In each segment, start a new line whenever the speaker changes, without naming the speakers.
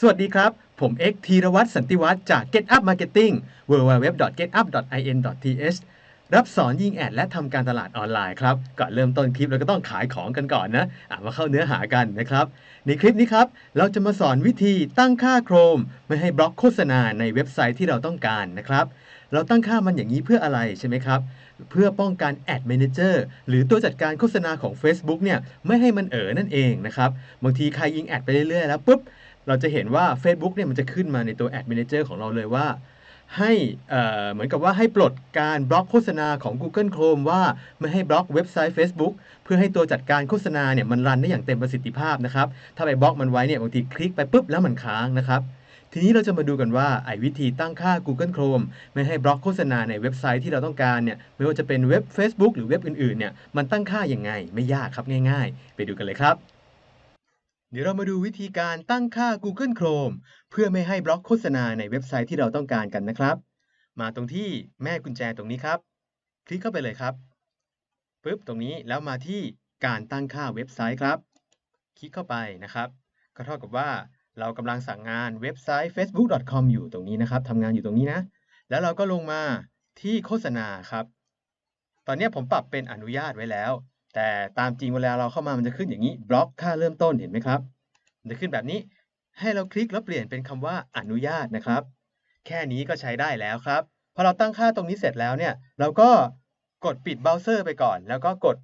สวัสดีครับ ผมเอ็กธีรวัตรสันติวัฒน์จาก Get Up Marketing www.getup.in.th รับสอนยิงแอดและทำการตลาดออนไลน์ครับก่อนเริ่มต้นคลิปเราก็ต้องขายของกันก่อนนะะมาเข้าเนื้อหากันนะครับ ในคลิปนี้ครับ เราจะมาสอนวิธีตั้งค่าโครม ไม่ให้บล็อกโฆษณาในเว็บไซต์ที่เราต้องการนะครับเราตั้งค่ามันอย่างนี้เพื่ออะไรใช่ไหมครับ เพื่อป้องกัน Ad Manager หรือตัวจัดการโฆษณาของ Facebook เนี่ยไม่ให้มันเอ๋อนั่นเองนะครับ บางทีใครยิงแอดไปเรื่อยๆแล้วปุ๊บ เราจะเห็นว่า Facebook เนี่ยมันจะขึ้นมาในตัว Ad Manager ของเราเลยว่าให้เหมือนกับว่าให้ปลดการบล็อกโฆษณาของ Google Chrome ว่าไม่ให้บล็อกเว็บไซต์ Facebook เพื่อให้ตัวจัดการโฆษณาเนี่ยมันรันได้อย่างเต็มประสิทธิภาพนะครับ ถ้าไปบล็อกมันไว้เนี่ยบางทีคลิกไปปุ๊บแล้วมันค้างนะครับ ทีนี้เราจะมาดูกันว่าไอ้วิธีตั้งค่า Google Chrome ไม่ให้บล็อกโฆษณาในเว็บไซต์ที่เราต้องการเนี่ยไม่ว่าจะเป็นเว็บ Facebook หรือเว็บอื่นๆเนี่ยมันตั้งค่ายังไงไม่ยากครับง่าย ๆ ไปดูกันเลยครับ เดี๋ยวเรามาดูวิธีการตั้งค่า Google Chrome เพื่อไม่ให้บล็อกโฆษณาในเว็บไซต์ที่เราต้องการกันนะครับ มาตรงที่แม่กุญแจตรงนี้ครับ คลิกเข้าไปเลยครับปึ๊บตรงนี้แล้วมาที่การตั้งค่าเว็บไซต์ครับ คลิกเข้าไปนะครับ ก็เท่ากับว่าเรากำลังสั่งงานเว็บไซต์ facebook.com อยู่ตรงนี้นะครับทำงานอยู่ตรงนี้นะ แล้วเราก็ลงมาที่โฆษณาครับ ตอนนี้ผมปรับเป็นอนุญาตไว้แล้ว แต่ตามจริงเวลาเราเข้ามามันจะขึ้นอย่างนี้บล็อกค่าเริ่มต้นเห็นไหมครับมันจะขึ้นแบบนี้ให้เราคลิกแล้วเปลี่ยนเป็นคำว่าอนุญาตนะครับ แค่นี้ก็ใช้ได้แล้วครับพอเราตั้งค่าตรงนี้เสร็จแล้วเนี่ย เราก็กดปิดเบราว์เซอร์ไปก่อน แล้วก็กด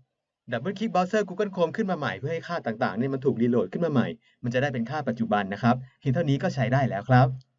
ดับเบิลคลิกเบราว์เซอร์ Google Chrome ขึ้นมาใหม่เพื่อให้ค่าต่างๆเนี่ยมันถูกรีโหลดขึ้นมาใหม่ มันจะได้เป็นค่าปัจจุบันนะครับเพียงเท่านี้ก็ใช้ได้แล้วครับ